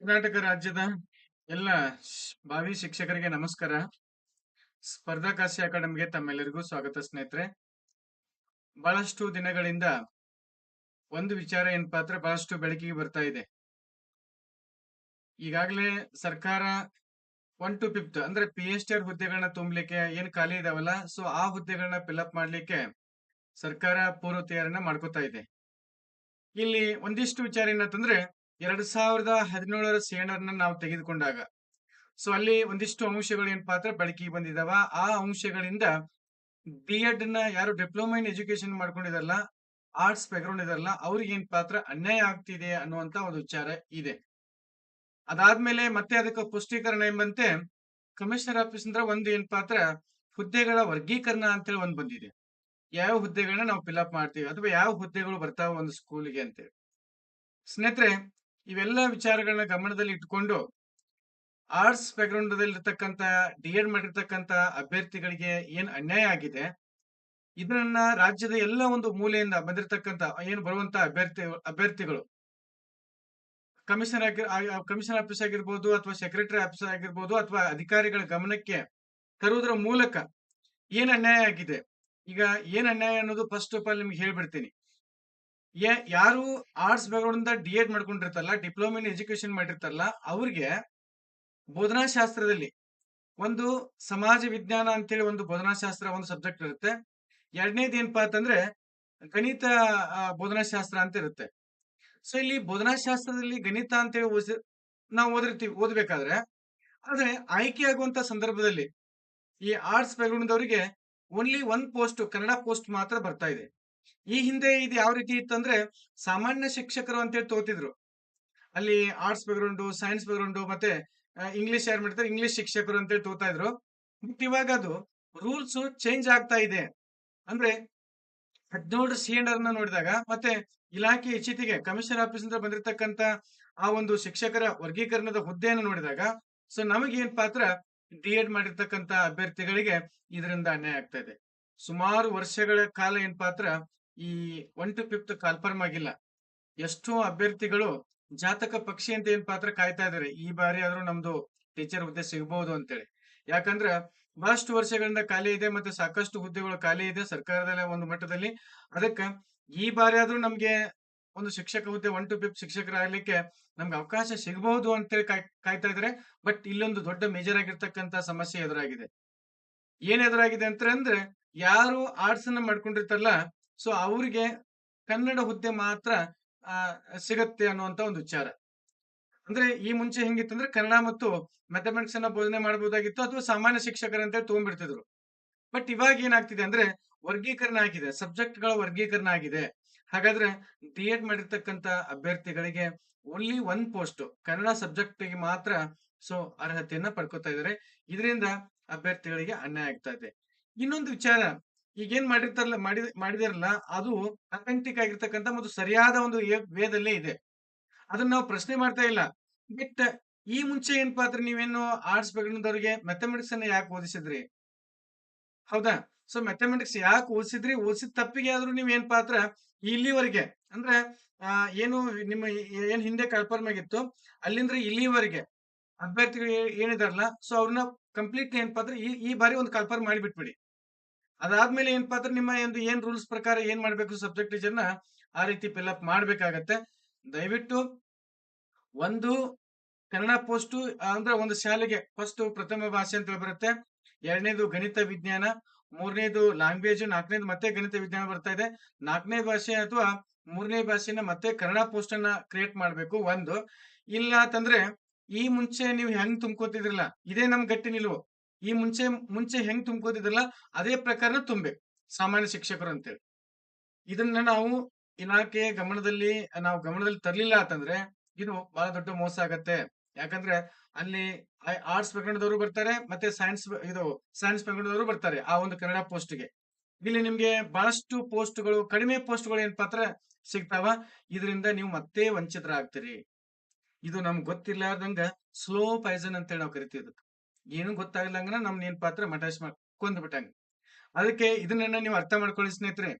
ಕರ್ನಾಟಕ ರಾಜ್ಯದ ಎಲ್ಲ ಭಾವಿ ಶಿಕ್ಷಕರಿಗೆ ನಮಸ್ಕಾರ. ಸ್ಪರ್ಧಾಕಾಶಿ ಅಕಾಡೆಮಿಗೆ ತಮ್ಮೆಲ್ಲರಿಗೂ ಸ್ವಾಗತ ಸ್ನೇಹಿತರೆ. ಬಹಳಷ್ಟು ದಿನಗಳಿಂದ ಒಂದು ವಿಚಾರ ಏನಪ್ಪಾ ಅಂದ್ರೆ ಬಹಳಷ್ಟು ಬೆಳಕಿಗೆ ಬರ್ತಾ ಇದೆ. ಈಗಾಗಲೇ ಸರ್ಕಾರ ಒನ್ ಟು ಫಿಫ್ತ್ ಅಂದ್ರೆ ಪಿ ಎಚ್ ಆರ್ ಹುದ್ದೆಗಳನ್ನ ತುಂಬಲಿಕ್ಕೆ ಏನ್ ಖಾಲಿ ಇದಾವಲ್ಲ, ಸೊ ಆ ಹುದ್ದೆಗಳನ್ನ ಫಿಲ್ಅಪ್ ಮಾಡ್ಲಿಕ್ಕೆ ಸರ್ಕಾರ ಪೂರ್ವ ತಯಾರನ್ನ ಮಾಡ್ಕೋತಾ ಇದೆ. ಇಲ್ಲಿ ಒಂದಿಷ್ಟು ವಿಚಾರ ಏನಂತಂದ್ರೆ ಎರಡ್ ಸಾವಿರದ ಹದಿನೇಳರ ಸೇಣರ್ನ ನಾವು ತೆಗೆದುಕೊಂಡಾಗ. ಸೊ ಅಲ್ಲಿ ಒಂದಿಷ್ಟು ಅಂಶಗಳು ಏನಪ್ಪಾ ಅಂದ್ರೆ ಬೆಳಕಿಗೆ ಬಂದಿದಾವ. ಆ ಅಂಶಗಳಿಂದ ಬಿ ಎಡ್ನ ಯಾರು ಡಿಪ್ಲೊಮಾ ಇನ್ ಎಜುಕೇಶನ್ ಮಾಡ್ಕೊಂಡಿದಾರಲ್ಲ, ಆರ್ಟ್ಸ್ ಬ್ಯಾಕ್ಗ್ರೌಂಡ್ ಇದಾರಲ್ಲ, ಅವ್ರಿಗೆ ಏನ್ ಪಾತ್ರ ಅನ್ಯಾಯ ಆಗ್ತಿದೆ ಅನ್ನುವಂತ ಒಂದು ವಿಚಾರ ಇದೆ. ಅದಾದ್ಮೇಲೆ ಮತ್ತೆ ಅದಕ್ಕೆ ಪುಷ್ಟೀಕರಣ ಎಂಬಂತೆ ಕಮಿಷನರ್ ಆಫೀಸ್ ಅಂದ್ರೆ ಒಂದು ಏನ್ ಪಾತ್ರ ಹುದ್ದೆಗಳ ವರ್ಗೀಕರಣ ಅಂತೇಳಿ ಒಂದು ಬಂದಿದೆ. ಯಾವ ಹುದ್ದೆಗಳನ್ನ ನಾವು ಫಿಲ್ ಅಪ್ ಮಾಡ್ತೀವಿ ಅಥವಾ ಯಾವ ಹುದ್ದೆಗಳು ಬರ್ತಾವ ಒಂದು ಸ್ಕೂಲ್ಗೆ ಅಂತೇಳಿ. ಸ್ನೇಹಿತರೆ ಇವೆಲ್ಲ ವಿಚಾರಗಳನ್ನ ಗಮನದಲ್ಲಿ ಇಟ್ಕೊಂಡು ಆರ್ಟ್ಸ್ ಬ್ಯಾಕ್ಗ್ರೌಂಡ್ ಇರ್ತಕ್ಕಂತ ಡಿ ಎಡ್ ಮಾಡಿರ್ತಕ್ಕಂಥ ಅಭ್ಯರ್ಥಿಗಳಿಗೆ ಏನ್ ಅನ್ಯಾಯ ಆಗಿದೆ, ಇದನ್ನ ರಾಜ್ಯದ ಎಲ್ಲ ಒಂದು ಮೂಲೆಯಿಂದ ಬಂದಿರತಕ್ಕಂತ ಏನ್ ಬರುವಂತ ಅಭ್ಯರ್ಥಿ, ಅಭ್ಯರ್ಥಿಗಳು ಕಮಿಷನರ್ ಕಮಿಷನ್ ಆಫೀಸ್ ಆಗಿರ್ಬೋದು ಅಥವಾ ಸೆಕ್ರೆಟರಿ ಆಫೀಸ್ ಆಗಿರ್ಬೋದು ಅಥವಾ ಅಧಿಕಾರಿಗಳ ಗಮನಕ್ಕೆ ತರುವುದರ ಮೂಲಕ ಏನ್ ಅನ್ಯಾಯ ಆಗಿದೆ, ಈಗ ಏನ್ ಅನ್ಯಾಯ ಅನ್ನೋದು ಫಸ್ಟ್ ಆಫ್ ಆಲ್ ನಿಮ್ಗೆ ಹೇಳ್ಬಿಡ್ತೀನಿ. ಯಾರು ಆರ್ಟ್ಸ್ ಬ್ಯಾಕ್ಗ್ರೌಂಡ್ ಇಂದ ಡಿ ಎಡ್ ಮಾಡ್ಕೊಂಡಿರ್ತಾರಲ್ಲ ಡಿಪ್ಲೊಮಾ ಇನ್ ಎಜುಕೇಶನ್ ಮಾಡಿರ್ತಾರಲ್ಲ, ಅವ್ರಿಗೆ ಬೋಧನಾ ಶಾಸ್ತ್ರದಲ್ಲಿ ಒಂದು ಸಮಾಜ ವಿಜ್ಞಾನ ಅಂತೇಳಿ ಒಂದು ಬೋಧನಾ ಶಾಸ್ತ್ರ ಒಂದು ಸಬ್ಜೆಕ್ಟ್ ಇರುತ್ತೆ. ಎರಡನೇದು ಏನಪ್ಪಾ ಅಂತಂದ್ರೆ ಗಣಿತ ಬೋಧನಾಶಾಸ್ತ್ರ ಬೋಧನಾ ಶಾಸ್ತ್ರ ಅಂತ ಇರುತ್ತೆ. ಸೊ ಇಲ್ಲಿ ಬೋಧನಾ ಶಾಸ್ತ್ರದಲ್ಲಿ ಗಣಿತ ಅಂತೇಳಿ ಓದಿ ನಾವು ಓದಿರ್ತೀವಿ, ಓದ್ಬೇಕಾದ್ರೆ. ಆದ್ರೆ ಆಯ್ಕೆ ಆಗುವಂತ ಸಂದರ್ಭದಲ್ಲಿ ಈ ಆರ್ಟ್ಸ್ ಬ್ಯಾಕ್ಗ್ರೌಂಡ್ ಅವರಿಗೆ only one post Kannada post ಮಾತ್ರ ಬರ್ತಾ ಇದೆ. ಈ ಹಿಂದೆ ಇದು ಯಾವ ರೀತಿ ಇತ್ತಂದ್ರೆ ಸಾಮಾನ್ಯ ಶಿಕ್ಷಕರು ಅಂತೇಳಿ ತೋತಿದ್ರು. ಅಲ್ಲಿ ಆರ್ಟ್ಸ್ ಬ್ಯಾಕ್ಗ್ರೌಂಡ್ ಸೈನ್ಸ್ ಬ್ಯಾಕ್ಗ್ರೌಂಡ್ ಮತ್ತೆ ಇಂಗ್ಲಿಷ್ ಯಾರು ಮಾಡ್ತಾರೆ? ಇಂಗ್ಲಿಷ್ ಶಿಕ್ಷಕರು ಅಂತೇಳಿ ತೋತಾ ಇದ್ರು. ಬಟ್ ಇವಾಗ ಅದು ರೂಲ್ಸ್ ಚೇಂಜ್ ಆಗ್ತಾ ಇದೆ. ಅಂದ್ರೆ ಹದಿನೇಳು ಸಿ ನ ನೋಡಿದಾಗ ಮತ್ತೆ ಇಲಾಖೆ ಇಚ್ಛಿತಿಗೆ ಕಮಿಷನರ್ ಆಫೀಸ್ ಅಂತ ಬಂದಿರತಕ್ಕಂತ ಆ ಒಂದು ಶಿಕ್ಷಕರ ವರ್ಗೀಕರಣದ ಹುದ್ದೆಯನ್ನು ನೋಡಿದಾಗ ಸೊ ನಮಗೇನ್ ಪಾತ್ರ? ಡಿ ಎಡ್ ಮಾಡಿರ್ತಕ್ಕಂತ ಅಭ್ಯರ್ಥಿಗಳಿಗೆ ಇದರಿಂದ ಅನ್ಯಾಯ ಆಗ್ತಾ ಇದೆ. ಸುಮಾರು ವರ್ಷಗಳ ಕಾಲ ಏನ್ ಪಾತ್ರ? ಈ ಒನ್ ಟು ಫಿಫ್ತ್ ಕನ್ಫರ್ಮ್ ಆಗಿಲ್ಲ. ಎಷ್ಟೋ ಅಭ್ಯರ್ಥಿಗಳು ಜಾತಕ ಪಕ್ಷಿ ಅಂತ ಏನ್ ಪಾತ್ರ ಕಾಯ್ತಾ ಇದಾರೆ ಈ ಬಾರಿ ಆದ್ರೂ ನಮ್ದು ಟೀಚರ್ ಹುದ್ದೆ ಸಿಗಬಹುದು ಅಂತೇಳಿ. ಯಾಕಂದ್ರ ಬಹಳಷ್ಟು ವರ್ಷಗಳಿಂದ ಖಾಲಿ ಇದೆ ಮತ್ತೆ ಸಾಕಷ್ಟು ಹುದ್ದೆಗಳು ಖಾಲಿ ಇದೆ ಸರ್ಕಾರದ ಒಂದು ಮಟ್ಟದಲ್ಲಿ. ಅದಕ್ಕೆ ಈ ಬಾರಿ ಆದ್ರೂ ನಮ್ಗೆ ಒಂದು ಶಿಕ್ಷಕ ಹುದ್ದೆ ಒನ್ ಟು ಫಿಫ್ತ್ ಶಿಕ್ಷಕರಾಗಲಿಕ್ಕೆ ನಮ್ಗೆ ಅವಕಾಶ ಸಿಗಬಹುದು ಅಂತೇಳಿ ಕಾಯ್, ಕಾಯ್ತಾ ಇದಾರೆ ಬಟ್ ಇಲ್ಲೊಂದು ದೊಡ್ಡ ಮೇಜರ್ ಆಗಿರ್ತಕ್ಕಂತ ಸಮಸ್ಯೆ ಎದುರಾಗಿದೆ. ಏನ್ ಎದುರಾಗಿದೆ ಅಂತ ಅಂದ್ರೆ ಯಾರು ಆರ್ಟ್ಸ್ ಅನ್ನ ಮಾಡ್ಕೊಂಡಿರ್ತಾರಲ್ಲ ಸೊ, ಅವ್ರಿಗೆ ಕನ್ನಡ ಹುದ್ದೆ ಮಾತ್ರ ಸಿಗತ್ತೆ ಅನ್ನುವಂತ ಒಂದು ವಿಚಾರ. ಅಂದ್ರೆ ಈ ಮುಂಚೆ ಹೆಂಗಿತ್ತಂದ್ರೆ ಕನ್ನಡ ಮತ್ತು ಮ್ಯಾಥಮೆಟಿಕ್ಸ್ ಅನ್ನ ಬೋಧನೆ ಮಾಡಬಹುದಾಗಿತ್ತು ಅಥವಾ ಸಾಮಾನ್ಯ ಶಿಕ್ಷಕರಂತೇಳಿ ತಗೊಂಡ್ಬಿಡ್ತಿದ್ರು. ಬಟ್ ಇವಾಗ ಏನಾಗ್ತಿದೆ ಅಂದ್ರೆ ವರ್ಗೀಕರಣ ಆಗಿದೆ ಸಬ್ಜೆಕ್ಟ್ಗಳ ವರ್ಗೀಕರಣ ಆಗಿದೆ. ಹಾಗಾದ್ರೆ ಡಿ ಎಡ್ ಮಾಡಿರ್ತಕ್ಕಂತ ಅಭ್ಯರ್ಥಿಗಳಿಗೆ ಓನ್ಲಿ ಒನ್ ಪೋಸ್ಟ್, ಕನ್ನಡ ಸಬ್ಜೆಕ್ಟ್ಗೆ ಮಾತ್ರ ಸೊ, ಅರ್ಹತೆಯನ್ನ ಪಡ್ಕೋತಾ ಇದ್ದಾರೆ. ಇದರಿಂದ ಅಭ್ಯರ್ಥಿಗಳಿಗೆ ಅನ್ಯಾಯ ಆಗ್ತಾ ಇದೆ. ಇನ್ನೊಂದು ವಿಚಾರ ಈಗೇನ್ ಮಾಡಿರ್ತಾರಲ್ಲ ಮಾಡಿ ಮಾಡಿದಾರಲ್ಲ, ಅದು ಅಥೆಂಟಿಕ್ ಆಗಿರ್ತಕ್ಕಂಥ ಮತ್ತು ಸರಿಯಾದ ಒಂದು ವೇದಲ್ಲೇ ಇದೆ. ಅದನ್ನ ನಾವು ಪ್ರಶ್ನೆ ಮಾಡ್ತಾ ಇಲ್ಲ. ಬಟ್ ಈ ಮುಂಚೆ ಏನಪ್ಪಾ ಅಂದ್ರೆ ನೀವೇನು ಆರ್ಟ್ಸ್ ಬ್ಯಾಕ್ಗ್ರೌಂಡ್ ಮ್ಯಾಥಮೆಟಿಕ್ಸ್ ಅನ್ನ ಯಾಕೆ ಓದಿಸಿದ್ರಿ? ಹೌದಾ? ಸೊ ಮ್ಯಾಥಮೆಟಿಕ್ಸ್ ಯಾಕೆ ಓದಿಸಿದ್ರಿ? ಓದಿಸಿದ ತಪ್ಪಿಗೆ ಆದ್ರೂ ನೀವ್ ಏನ್ ಪಾತ್ರ ಇಲ್ಲಿವರೆಗೆ ಅಂದ್ರೆ ಏನು ನಿಮ್ಮ ಏನ್ ಹಿಂದೆ ಕನ್ಫರ್ಮ್ ಆಗಿತ್ತು ಅಲ್ಲಿಂದ ಇಲ್ಲಿವರೆಗೆ ಅಭ್ಯರ್ಥಿಗಳು ಏನಿದಾರಲ್ಲ ಸೊ ಅವ್ರನ್ನ ಕಂಪ್ಲೀಟ್ಲಿ ಏನಪ್ಪಾ ಅಂದ್ರೆ ಈ ಈ ಬಾರಿ ಒಂದು ಕನ್ಫರ್ಮ್ ಮಾಡಿಬಿಟ್ಬಿಡಿ. ಅದಾದ್ಮೇಲೆ ಏನಪ್ಪಾ ಅಂದ್ರೆ ನಿಮ್ಮ ಒಂದು ಏನ್ ರೂಲ್ಸ್ ಪ್ರಕಾರ ಏನ್ ಮಾಡ್ಬೇಕು ಸಬ್ಜೆಕ್ಟ್ ಟೀಚರ್ನ ಆ ರೀತಿ ಫಿಲ್ಅಪ್ ಮಾಡ್ಬೇಕಾಗತ್ತೆ. ದಯವಿಟ್ಟು ಒಂದು ಕನ್ನಡ ಪೋಸ್ಟ್ ಅಂದ್ರೆ ಒಂದು ಶಾಲೆಗೆ ಫಸ್ಟ್ ಪ್ರಥಮ ಭಾಷೆ ಅಂತ ಬರುತ್ತೆ. ಎರಡನೇದು ಗಣಿತ ವಿಜ್ಞಾನ, ಮೂರನೇದು ಲ್ಯಾಂಗ್ವೇಜ್ ನಾಲ್ಕನೇದು ಮತ್ತೆ ಗಣಿತ ವಿಜ್ಞಾನ ಬರ್ತಾ ಇದೆ. ನಾಲ್ಕನೇ ಭಾಷೆ ಅಥವಾ ಮೂರನೇ ಭಾಷೆನ ಮತ್ತೆ ಕನ್ನಡ ಪೋಸ್ಟ್ ಅನ್ನ ಕ್ರಿಯೇಟ್ ಮಾಡ್ಬೇಕು ಒಂದು. ಇಲ್ಲ ಅಂತಂದ್ರೆ ಈ ಮುಂಚೆ ನೀವು ಹೆಂಗ್ ತುಂಬ್ಕೋತಿದ್ರಲ್ಲ, ಇದೇ ನಮ್ ಗಟ್ಟಿ ನಿಲುವು. ಈ ಮುಂಚೆ ಮುಂಚೆ ಹೆಂಗ್ ತುಂಬ್ಕೋತಿದ್ರಲ್ಲ, ಅದೇ ಪ್ರಕಾರ ತುಂಬೇಕು ಸಾಮಾನ್ಯ ಶಿಕ್ಷಕರು ಅಂತೇಳಿ. ಇದನ್ನ ನಾವು ಇಲಾಖೆ ಗಮನದಲ್ಲಿ, ನಾವು ಗಮನದಲ್ಲಿ ತರ್ಲಿಲ್ಲ ಅಂತಂದ್ರೆ, ಇದು ಬಹಳ ದೊಡ್ಡ ಮೋಸ ಆಗತ್ತೆ. ಯಾಕಂದ್ರೆ ಅಲ್ಲಿ ಆರ್ಟ್ಸ್ ಪ್ರಕರಣದವರು ಬರ್ತಾರೆ, ಮತ್ತೆ ಸೈನ್ಸ್ ಇದು ಸೈನ್ಸ್ ಪ್ರಕರಣದವರು ಬರ್ತಾರೆ, ಆ ಒಂದು ಕನ್ನಡ ಪೋಸ್ಟ್ಗೆ ಇಲ್ಲಿ ನಿಮ್ಗೆ ಬಹಳಷ್ಟು ಪೋಸ್ಟ್ಗಳು ಕಡಿಮೆ ಪೋಸ್ಟ್ಗಳು ಏನ್ ಪಾತ್ರ ಸಿಗ್ತಾವ? ಇದರಿಂದ ನೀವು ಮತ್ತೆ ವಂಚಿತರಾಗ್ತೀರಿ. ಇದು ನಮ್ಗೆ ಗೊತ್ತಿರ್ಲಾರ್ದಂಗ ಸ್ಲೋ ಪೈಸನ್ ಅಂತೇಳಿ ನಾವು ಕರಿತೀವಿ ಏನು ಗೊತ್ತಾಗ್ಲಂಗನ ನಮ್ ನೇನ್ ಪಾತ್ರ ಮಟಾಶ್ ಮಾಡ್ ಕೊಂದ್ ಬಿಟ್ಟಂಗ ಅದಕ್ಕೆ ಇದನ್ನ ನೀವು ಅರ್ಥ ಮಾಡ್ಕೊಳ್ಳಿ ಸ್ನೇಹಿತರೆ.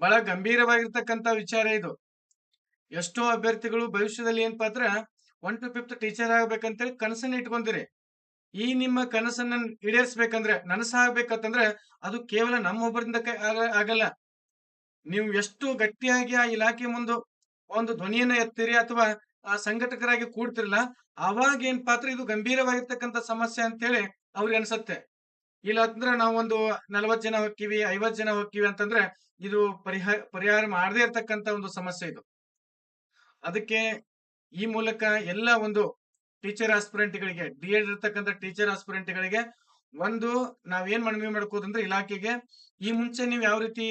ಬಹಳ ಗಂಭೀರವಾಗಿರ್ತಕ್ಕಂತ ವಿಚಾರ ಇದು. ಎಷ್ಟೋ ಅಭ್ಯರ್ಥಿಗಳು ಭವಿಷ್ಯದಲ್ಲಿ ಏನ್ ಪಾತ್ರ ಒನ್ ಟು ಫಿಫ್ತ್ ಟೀಚರ್ ಆಗ್ಬೇಕಂತೇಳಿ ಕನಸನ್ನ ಇಟ್ಕೊಂಡಿರಿ. ಈ ನಿಮ್ಮ ಕನಸನ್ನ ಈಡೇರಿಸ್ಬೇಕಂದ್ರೆ, ನನಸಾಗ್ಬೇಕಂತಂದ್ರೆ ಅದು ಕೇವಲ ನಮ್ಮೊಬ್ಬರಿಂದ ಆಗಲ್ಲ. ನೀವು ಎಷ್ಟು ಗಟ್ಟಿಯಾಗಿ ಆ ಇಲಾಖೆ ಮುಂದೆ ಒಂದು ಧ್ವನಿಯನ್ನ ಎತ್ತೀರಿ ಅಥವಾ ಆ ಸಂಘಟಕರಾಗಿ ಕೂಡ್ತಿರಲ್ಲ ಅವಾಗ ಏನ್ ಪಾತ್ರ ಇದು ಗಂಭೀರವಾಗಿರ್ತಕ್ಕಂಥ ಸಮಸ್ಯೆ ಅಂತೇಳಿ ಅವ್ರಿಗೆ ಅನ್ಸತ್ತೆ. ಇಲ್ಲ ಅಂದ್ರೆ ನಾವೊಂದು ನಲವತ್ ಜನ ಹೋಗ್ತೀವಿ, ಐವತ್ ಜನ ಹೋಗ್ತೀವಿ ಅಂತಂದ್ರೆ ಇದು ಪರಿಹಾರ ಪರಿಹಾರ ಮಾಡದೇ ಇರತಕ್ಕಂತ ಒಂದು ಸಮಸ್ಯೆ ಇದು. ಅದಕ್ಕೆ ಈ ಮೂಲಕ ಎಲ್ಲ ಒಂದು ಟೀಚರ್ ಆಸ್ಪಿರೆಂಟ್ಗಳಿಗೆ ಡಿ ಎಡ್ ಇರ್ತಕ್ಕಂಥ ಟೀಚರ್ ಆಸ್ಪಿರೆಂಟ್ಗಳಿಗೆ ಒಂದು ನಾವೇನ್ ಮನವಿ ಮಾಡ್ಕೋದಂದ್ರೆ ಇಲಾಖೆಗೆ ಈ ಮುಂಚೆ ನೀವು ಯಾವ ರೀತಿ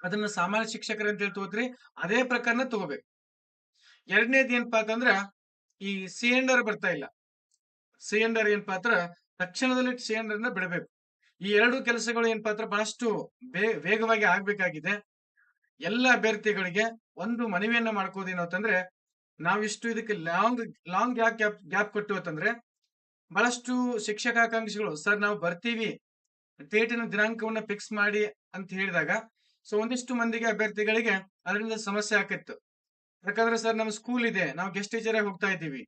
ಅದನ್ನ ಸಾಮಾನ್ಯ ಶಿಕ್ಷಕರಂತ ಅಂತ ಹೇಳಿ ತಗೋದ್ರಿ ಅದೇ ಪ್ರಕಾರನ ತಗೋಬೇಕು. ಎರಡನೇದು ಏನಪ್ಪಾ ಅಂತಂದ್ರ ಈ ಸಿಎಂಡರ್ ಬರ್ತಾ ಇಲ್ಲ. ಸಿಎಂಡರ್ ಏನಪ್ಪಾ ಅಂದ್ರೆ ತಕ್ಷಣದಲ್ಲಿ ಸಿಲಿಂಡರ್ನ ಬಿಡಬೇಕು. ಈ ಎರಡು ಕೆಲಸಗಳು ಏನಪ್ಪಾ ಪಾತ್ರ? ಬಹಳಷ್ಟು ವೇಗವಾಗಿ ಆಗ್ಬೇಕಾಗಿದೆ. ಎಲ್ಲ ಅಭ್ಯರ್ಥಿಗಳಿಗೆ ಒಂದು ಮನವಿಯನ್ನ ಮಾಡ್ಕೋದೇನು ಅಂತಂದ್ರೆ, ನಾವಿಷ್ಟು ಇದಕ್ಕೆ long long gap gap gap ಕೊಟ್ಟು ಅಂತಂದ್ರೆ, ಬಹಳಷ್ಟು ಶಿಕ್ಷಕಾಕಾಂಕ್ಷಿಗಳು ಸರ್, ನಾವು ಬರ್ತೀವಿ. ಡೇಟಿನ ದಿನಾಂಕವನ್ನ ಫಿಕ್ಸ್ ಮಾಡಿ ಅಂತ ಹೇಳಿದಾಗ, ಸೊ ಒಂದಿಷ್ಟು ಮಂದಿಗೆ ಅಭ್ಯರ್ಥಿಗಳಿಗೆ ಅದರಿಂದ ಸಮಸ್ಯೆ ಆಕಿತ್ತು ಯಾಕಂದ್ರೆ ಸರ್ ನಮ್ಮ ಸ್ಕೂಲ್ ಇದೆ, ನಾವು ಗೆಸ್ಟ್ ಟೀಚರ್ ಹೋಗ್ತಾ ಇದ್ದೀವಿ.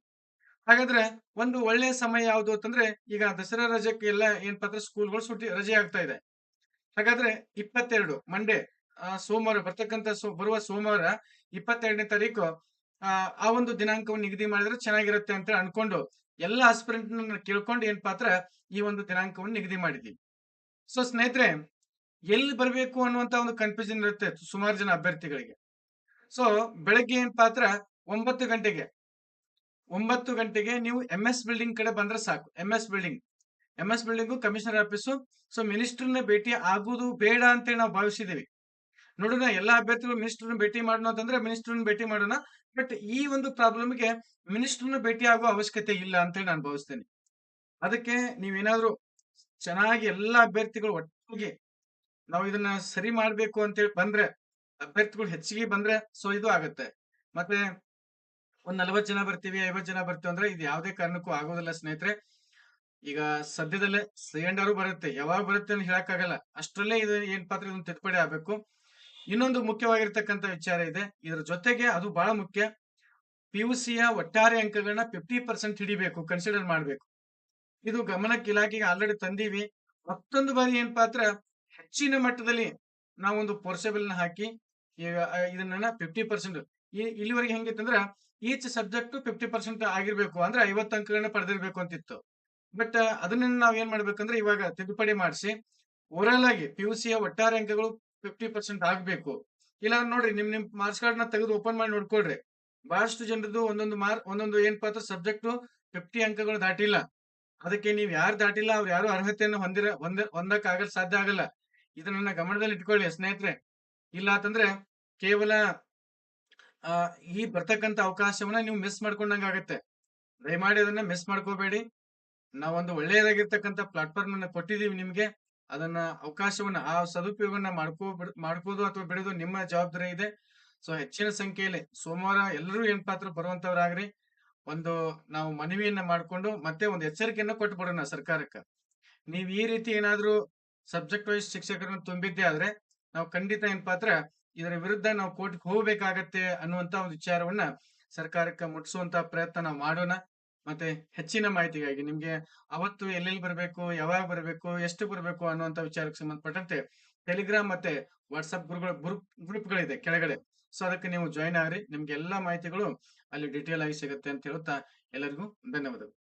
ಹಾಗಾದ್ರೆ ಒಂದು ಒಳ್ಳೆ ಸಮಯ ಯಾವುದು ಅಂತಂದ್ರೆ, ಈಗ ದಸರಾ ರಜಕ್ಕೆ ಎಲ್ಲ ಅಂದ್ರೆ ಸ್ಕೂಲ್ಗಳು ಸುಟ್ಟಿ ರಜೆ ಆಗ್ತಾ ಇದೆ. ಹಾಗಾದ್ರೆ ಇಪ್ಪತ್ತೆರಡು ಮಂಡೇ ಸೋಮವಾರ ಬರ್ತಕ್ಕಂತ ಬರುವ ಸೋಮವಾರ ಇಪ್ಪತ್ತೆರಡನೇ ತಾರೀಕು, ಆ ಆ ಒಂದು ದಿನಾಂಕವನ್ನು ನಿಗದಿ ಮಾಡಿದ್ರೆ ಚೆನ್ನಾಗಿರುತ್ತೆ ಅಂತ ಅನ್ಕೊಂಡು ಎಲ್ಲ ಆಸ್ಪಿರೆಂಟ್ ಕೇಳ್ಕೊಂಡು ಏನ್ ಪಾತ್ರ ಈ ಒಂದು ದಿನಾಂಕವನ್ನು ನಿಗದಿ ಮಾಡಿದ್ವಿ. ಸೊ ಸ್ನೇಹಿತರೆ, ಎಲ್ಲಿ ಬರಬೇಕು ಅನ್ನುವಂತ ಒಂದು ಕನ್ಫ್ಯೂಷನ್ ಇರುತ್ತೆ ಸುಮಾರು ಜನ ಅಭ್ಯರ್ಥಿಗಳಿಗೆ. ಸೊ ಬೆಳಗ್ಗೆ ಏನ್ ಪಾತ್ರ? ಒಂಬತ್ತು ಗಂಟೆಗೆ. ಒಂಬತ್ತು ಗಂಟೆಗೆ ನೀವು ಎಂ ಎಸ್ ಬಿಲ್ಡಿಂಗ್ ಕಡೆ ಬಂದ್ರೆ ಸಾಕು. M S building M S building commissioner office so ಮಿನಿಸ್ಟರ್ನ ಭೇಟಿ ಆಗುವುದು ಬೇಡ ಅಂತೇಳಿ ನಾವು ಭಾವಿಸಿದ್ದೀವಿ. ನೋಡೋಣ ಎಲ್ಲಾ ಅಭ್ಯರ್ಥಿಗಳು ಮಿನಿಸ್ಟರ್ನ ಭೇಟಿ ಮಾಡೋಣ ಅಂತಂದ್ರೆ ಮಿನಿಸ್ಟರ್ನ ಭೇಟಿ ಮಾಡೋಣ. ಬಟ್ ಈ ಒಂದು ಪ್ರಾಬ್ಲಮ್ಗೆ ಮಿನಿಸ್ಟರ್ನ ಭೇಟಿ ಆಗುವ ಅವಶ್ಯಕತೆ ಇಲ್ಲ ಅಂತೇಳಿ ನಾನು ಭಾವಿಸ್ತೇನೆ. ಅದಕ್ಕೆ ನೀವೇನಾದ್ರೂ ಚೆನ್ನಾಗಿ ಎಲ್ಲಾ ಅಭ್ಯರ್ಥಿಗಳು ಒಟ್ಟಿಗೆ ನಾವು ಇದನ್ನ ಸರಿ ಮಾಡ್ಬೇಕು ಅಂತೇಳಿ ಬಂದ್ರೆ ಅಭ್ಯರ್ಥಿಗಳು ಹೆಚ್ಚಿಗೆ ಬಂದ್ರೆ ಸೊ ಇದು ಆಗುತ್ತೆ. ಮತ್ತೆ ಒಂದ್ ನಲ್ವತ್ ಜನ ಬರ್ತೀವಿ, ಐವತ್ ಜನ ಬರ್ತೀವಿ ಅಂದ್ರೆ ಇದು ಯಾವುದೇ ಕಾರಣಕ್ಕೂ ಆಗೋದಿಲ್ಲ ಸ್ನೇಹಿತರೆ. ಈಗ ಸದ್ಯದಲ್ಲೇ ಸಿಲಿಂಡರು ಬರುತ್ತೆ. ಯಾವಾಗ ಬರುತ್ತೆ ಅಂತ ಹೇಳಕ್ಕಾಗಲ್ಲ. ಅಷ್ಟರಲ್ಲೇ ಇದು ಏನ್ ಪಾತ್ರ ಇದನ್ನು ತಿದ್ದುಪಡಿ ಆಗ್ಬೇಕು. ಇನ್ನೊಂದು ಮುಖ್ಯವಾಗಿರ್ತಕ್ಕಂಥ ವಿಚಾರ ಇದೆ. ಇದರ ಜೊತೆಗೆ ಅದು ಬಹಳ ಮುಖ್ಯ. ಪಿ ಯು ಸಿಯ ಒಟ್ಟಾರೆ ಅಂಕಗಳನ್ನ ಫಿಫ್ಟಿ ಪರ್ಸೆಂಟ್ ಹಿಡಿಬೇಕು ಕನ್ಸಿಡರ್ ಮಾಡ್ಬೇಕು. ಇದು ಗಮನಕ್ಕೆ ಇಲಾಖೆಗೆ ಆಲ್ರೆಡಿ ತಂದೀವಿ. ಮತ್ತೊಂದು ಬಾರಿ ಏನ್ ಪಾತ್ರ? ಹೆಚ್ಚಿನ ಮಟ್ಟದಲ್ಲಿ ನಾವೊಂದು ಪೋರ್ಸೆಬಲ್ನ ಹಾಕಿ ಈಗ ಇದನ್ನ ಫಿಫ್ಟಿ ಪರ್ಸೆಂಟ್ ಇಲ್ಲಿವರೆಗೆ ಹೆಂಗಿತ್ತಂದ್ರ ಈಚ್ ಸಬ್ಜೆಕ್ಟ್ ಫಿಫ್ಟಿ ಪರ್ಸೆಂಟ್ ಆಗಿರ್ಬೇಕು. ಅಂದ್ರೆ ಐವತ್ತು ಅಂಕಗಳನ್ನ ಪಡೆದಿರ್ಬೇಕು ಅಂತಿತ್ತು. ಬಟ್ ಅದನ್ನ ನಾವ್ ಏನ್ ಮಾಡ್ಬೇಕಂದ್ರೆ ಇವಾಗ ತಿದ್ದುಪಡಿ ಮಾಡಿಸಿ ಓವರಾಲ್ ಆಗಿ ಪಿ ಯು ಸಿಯ ಒಟ್ಟಾರೆ ಅಂಕಗಳು ಫಿಫ್ಟಿ ಪರ್ಸೆಂಟ್ ಆಗ್ಬೇಕು. ಇಲ್ಲ ನೋಡ್ರಿ, ನಿಮ್ ನಿಮ್ ಮಾರ್ಕ್ಸ್ ಕಾರ್ಡ್ನ ತೆಗೆದು ಓಪನ್ ಮಾಡಿ ನೋಡ್ಕೊಳ್ರಿ. ಬಹಳಷ್ಟು ಜನರದ್ದು ಒಂದೊಂದು ಮಾರ್ಕ್ ಒಂದೊಂದು ಏನಪ್ಪಾ ಅಂದ್ರೆ ಸಬ್ಜೆಕ್ಟ್ ಫಿಫ್ಟಿ ಅಂಕಗಳು ದಾಟಿಲ್ಲ. ಅದಕ್ಕೆ ನೀವ್ ಯಾರು ದಾಟಿಲ್ಲ, ಅವ್ರು ಯಾರು ಅರ್ಹತೆಯನ್ನು ಹೊಂದಿರ, ಹೊಂದ ಹೊಂದಕ್ ಆಗಲ್ ಸಾಧ್ಯ ಆಗಲ್ಲ. ಇದನ್ನ ಗಮನದಲ್ಲಿ ಇಟ್ಕೊಳ್ಳಿ ಸ್ನೇಹಿತರೆ. ಇಲ್ಲ ಅಂತಂದ್ರೆ ಕೇವಲ ಈ ಬರ್ತಕ್ಕಂತ ಅವಕಾಶವನ್ನ ನೀವು ಮಿಸ್ ಮಾಡ್ಕೊಂಡಂಗ ಆಗತ್ತೆ. ದಯಮಾಡಿ ಅದನ್ನ ಮಿಸ್ ಮಾಡ್ಕೋಬೇಡಿ. ನಾವೊಂದು ಒಳ್ಳೆಯದಾಗಿರ್ತಕ್ಕಂಥ ಪ್ಲಾಟ್ಫಾರ್ಮ್ ಅನ್ನ ಕೊಟ್ಟಿದೀವಿ ನಿಮ್ಗೆ. ಅದನ್ನ ಅವಕಾಶವನ್ನ, ಆ ಸದುಪಯೋಗವನ್ನ ಮಾಡ್ಕೋ, ಮಾಡ್ಕೋದು ಅಥವಾ ಬಿಡೋದು ನಿಮ್ಮ ಜವಾಬ್ದಾರಿ ಇದೆ. ಸೊ, ಹೆಚ್ಚಿನ ಸಂಖ್ಯೆಯಲ್ಲಿ ಸೋಮವಾರ ಎಲ್ಲರೂ ಏನ್ ಪಾತ್ರ ಬರುವಂತವ್ರಾಗ್ರಿ. ಒಂದು ನಾವು ಮನವಿಯನ್ನ ಮಾಡ್ಕೊಂಡು ಮತ್ತೆ ಒಂದು ಎಚ್ಚರಿಕೆಯನ್ನ ಕೊಟ್ಟು ಸರ್ಕಾರಕ್ಕೆ. ನೀವು ಈ ರೀತಿ ಏನಾದರೂ ಸಬ್ಜೆಕ್ಟ್ ವೈಸ್ ಶಿಕ್ಷಕರನ್ನ ತುಂಬಿದ್ದೆ ಆದ್ರೆ ನಾವು ಖಂಡಿತ ಏನ್ ಪಾತ್ರ ಇದರ ವಿರುದ್ಧ ನಾವು ಕೋರ್ಟ್ಗೆ ಹೋಗ್ಬೇಕಾಗತ್ತೆ ಅನ್ನುವಂತ ಒಂದು ವಿಚಾರವನ್ನ ಸರ್ಕಾರಕ್ಕೆ ಮುಟ್ಟಿಸುವಂತ ಪ್ರಯತ್ನ ನಾವು ಮಾಡೋಣ. ಮತ್ತೆ ಹೆಚ್ಚಿನ ಮಾಹಿತಿಗಾಗಿ ನಿಮ್ಗೆ ಅವತ್ತು ಎಲ್ಲೆಲ್ಲಿ ಬರಬೇಕು, ಯಾವಾಗ ಬರಬೇಕು, ಎಷ್ಟು ಬರಬೇಕು ಅನ್ನುವಂತ ವಿಚಾರಕ್ಕೆ ಸಂಬಂಧಪಟ್ಟಂತೆ ಟೆಲಿಗ್ರಾಮ್ ಮತ್ತೆ ವಾಟ್ಸ್ಆಪ್ ಗ್ರೂಪ್ ಗ್ರೂಪ್ ಗ್ರೂಪ್ಗಳಿದೆ ಕೆಳಗಡೆ. ಸೊ ಅದಕ್ಕೆ ನೀವು ಜಾಯಿನ್ ಆಗ್ರಿ. ನಿಮ್ಗೆ ಎಲ್ಲಾ ಮಾಹಿತಿಗಳು ಅಲ್ಲಿ ಡಿಟೇಲ್ ಆಗಿ ಸಿಗುತ್ತೆ ಅಂತ ಹೇಳುತ್ತಾ ಎಲ್ಲರಿಗೂ ಧನ್ಯವಾದಗಳು.